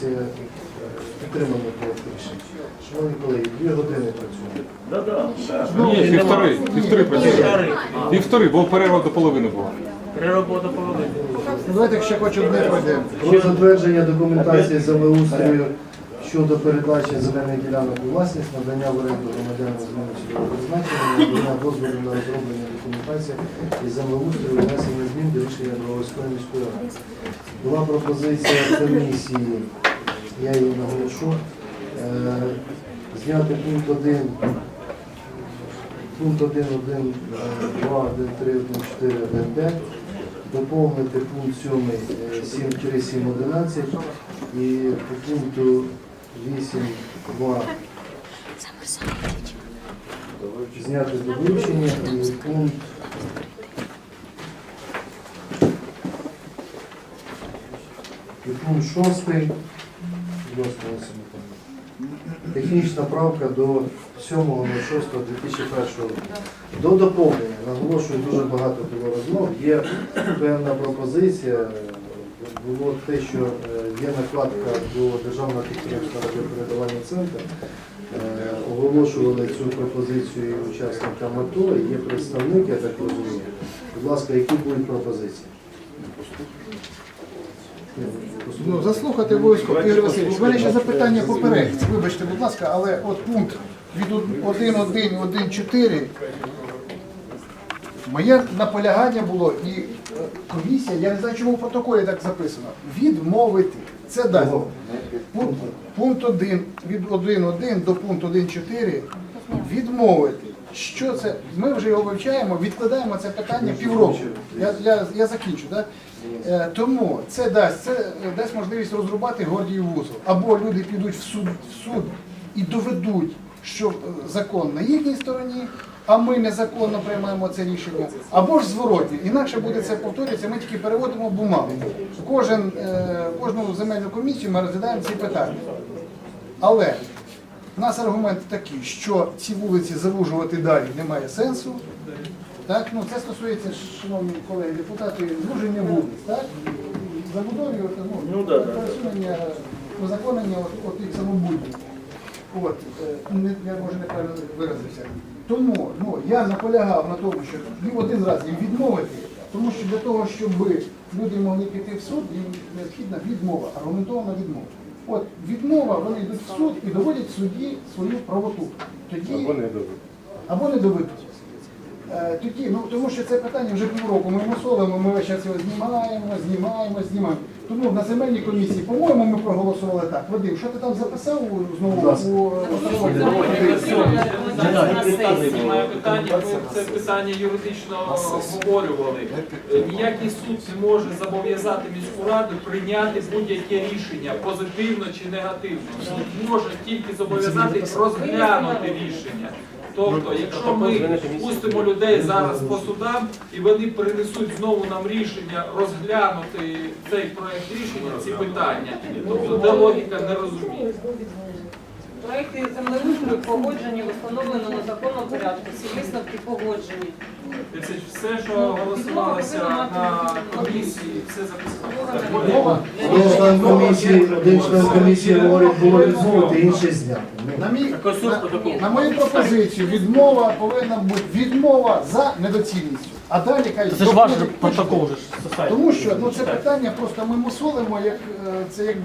пропозиція е, підтримана проєкт рішення. Шановні колеги, дві години працюємо. Ні, півтори, півтори працює. Півтори, бо перерва до половини була. Переробота половини. Ну, Давайте ще хоч одне пройдемо. Про затвердження документації землеустрою щодо передачі земельних ділянок у власність, надання в оренду громадянам зміни призначення, надання дозволу на розроблення документації і землеустрою внесення змін до рішення Броварської міської ради. Була пропозиція комісії, я її наголошу, е, зняти пункт 1, пункт 1, 1, 2, 1, 3, 1, 4, 1, 5, доповнити пункт 7, 7, 3, 7, 11 і по пункту 8, 2 зняти до і пункт і пункт 6 Технічна правка до 7.06.2001 року. До доповнення, наголошую, дуже багато було розмов. Є певна пропозиція. Було те, що е, є накладка до державного підприємства радіопередавання центру. Е, Оголошували цю пропозицію учасникам АТО, є представник, я так розумію. Будь ласка, які будуть пропозиції? Ну, заслухати обов'язково. Ігор Васильович, в мене ще запитання по. Вибачте, будь ласка, але от пункт від 1.1.1.4 Моє наполягання було, і е, комісія, я не знаю, чому в протоколі так записано, відмовити. Це дасть. Пункт, пункт 1, від 1.1 до пункту 1.4 відмовити. Що це? Ми вже його вивчаємо, відкладаємо це питання півроку. Я, я, я закінчу. Да? Е, тому це дасть, це дасть можливість розрубати Гордіїв вузол. Або люди підуть в суд, в суд і доведуть, що е, закон на їхній стороні, а ми незаконно приймаємо це рішення, або ж зворотні. Інакше буде це повторюється, ми тільки переводимо бумагу. Кожен, е, кожну земельну комісію ми розглядаємо ці питання. Але у нас аргумент такий, що ці вулиці завужувати далі немає сенсу. Так, ну це стосується, шановні колеги депутати, звуження вулиць, так? Забудові, ну, Ну, да, пересунення, узаконення от, от їх самобудів. От, е, не, я може неправильно виразився. Тому ну, я наполягав на тому, що ні один раз їм відмовити, тому що для того, щоб люди могли піти в суд, їм необхідна відмова, аргументована відмова. От відмова, вони йдуть в суд і доводять в суді свою правоту. Тоді або не доведуть. Е, Тоді, ну тому що це питання вже півроку. Ми мусолимо, ми весь час його знімаємо, знімаємо, знімаємо. Тому на земельній комісії, по-моєму, ми проголосували так. Вадим, що ти там записав знову у питання, ми це питання юридично обговорювали. Е, Ніякий суд не може зобов'язати міську раду прийняти будь-яке рішення, позитивно чи негативно. Суд може тільки зобов'язати розглянути рішення. Тобто, якщо ми пустимо людей зараз по судам і вони принесуть знову нам рішення розглянути цей проект рішення, ці питання, тобто де логіка не розуміє. Проекти землеустрою погоджені в установленому законом порядку. Всі висновки погоджені. Це все, що голосувалося на комісії, все записано. Один член комісії, один член комісії говорить, було відмовити, інший зняти. На, мій, на, на мою пропозицію відмова повинна бути відмова за недоцільністю. А далі кажуть, Це ж ваш доходить- протокол же ж составить. Тому що ну це питання просто ми мусолимо, як е, це як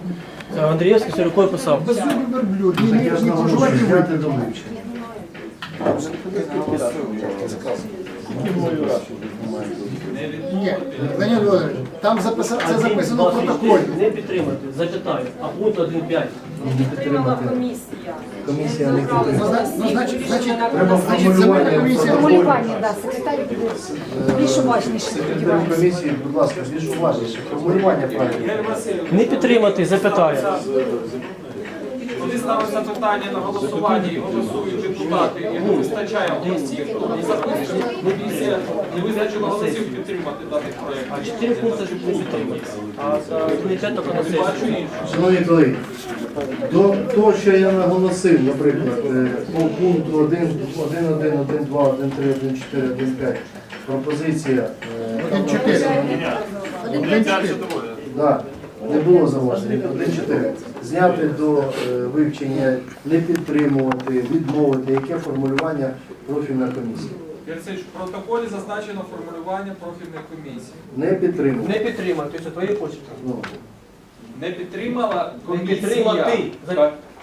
Андрієвський все рукою писав. беззубий верблюд. Ні, ні, ж ні, наголошую, пожувати зняти вийти. до вивчення. Ні, там записано, це записано в протоколі. Не підтримати, запитаю. А пункт 1.5. Підтримала комісія. Комісія не підтримала. Ну, зна- ну, значить, значить, значить, земельна комісія. Формулювання, да, секретар буде більш уважніше, сподіваюся. комісії, будь ласка, більш уважніше. Формулювання правильне. Не підтримати, запитаю. Коли ставиться питання на голосування і голосують депутати, і не вистачає голосів, то вони записують, комісія не визначила голосів підтримати даний проєкт. А 4 пункти ж не підтримати. А за 1.5 тільки на сесії. Шановні колеги, до того, що я наголосив, наприклад, е, по пункту 1, 1, 1, 1, 2, 1, 3, 1, 4, 1, 5, пропозиція е, там 1.4. написано, 1.4. да, Не було зауважень. 1.4. Зняти до е, вивчення, не підтримувати, відмовити. Яке формулювання профільна комісія? Вірсич, в протоколі зазначено формулювання профільної комісії. Не підтримувати. Не підтримати, це твої почерки. Ну, Не підтримала Не комісія. підтримати.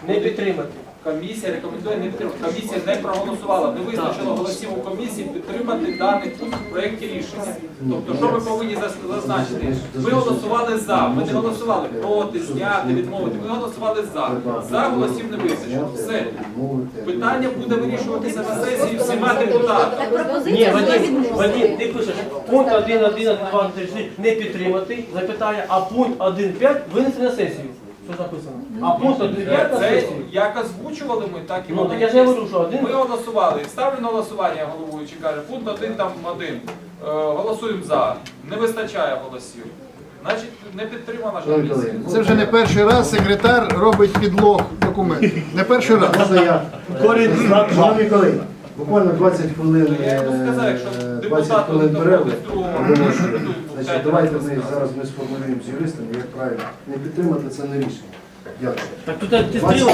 Не підтримати. Комісія рекомендує не підтримати. Комісія не проголосувала, не визначила голосів у комісії підтримати даний пункт в проєкті рішення. Тобто, що ми повинні зазначити? Ми голосували за, ми не голосували проти, зняти, відмовити. Ми голосували за. За голосів не визначено. Все. Питання буде вирішуватися на сесії всіма депутатами. Ні, Вадим. Вадим, ти пишеш пункт 1, 1, 2, 3, 4 не підтримати, запитає, а пункт 1, 5 винести на сесію. Що записано? А пункт 1, 5 Це як озвучували ми, так і Ну, воно так я ж є. говорю, що один. Ми голосували. Ставлю на голосування головуючий каже, пункт один там один. Е, голосуємо за. Не вистачає голосів. Значить, не підтримана комісія. Це вже не перший раз секретар робить підлог документів. Не перший раз. Можна я? Шановні колеги, буквально 20 хвилин, Я йому сказав, якщо е, 20 депутати хвилин перерви. Значить, давайте ми зараз ми сформулюємо з юристами, як правильно. Не підтримати це не рішення. Дякую. Так тут ти стрілок.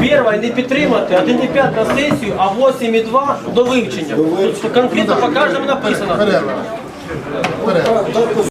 Перше не підтримати, 1,5 на сесію, а 8,2 до вивчення. Тут конкретно по кожному написано. Перерва. Перерва.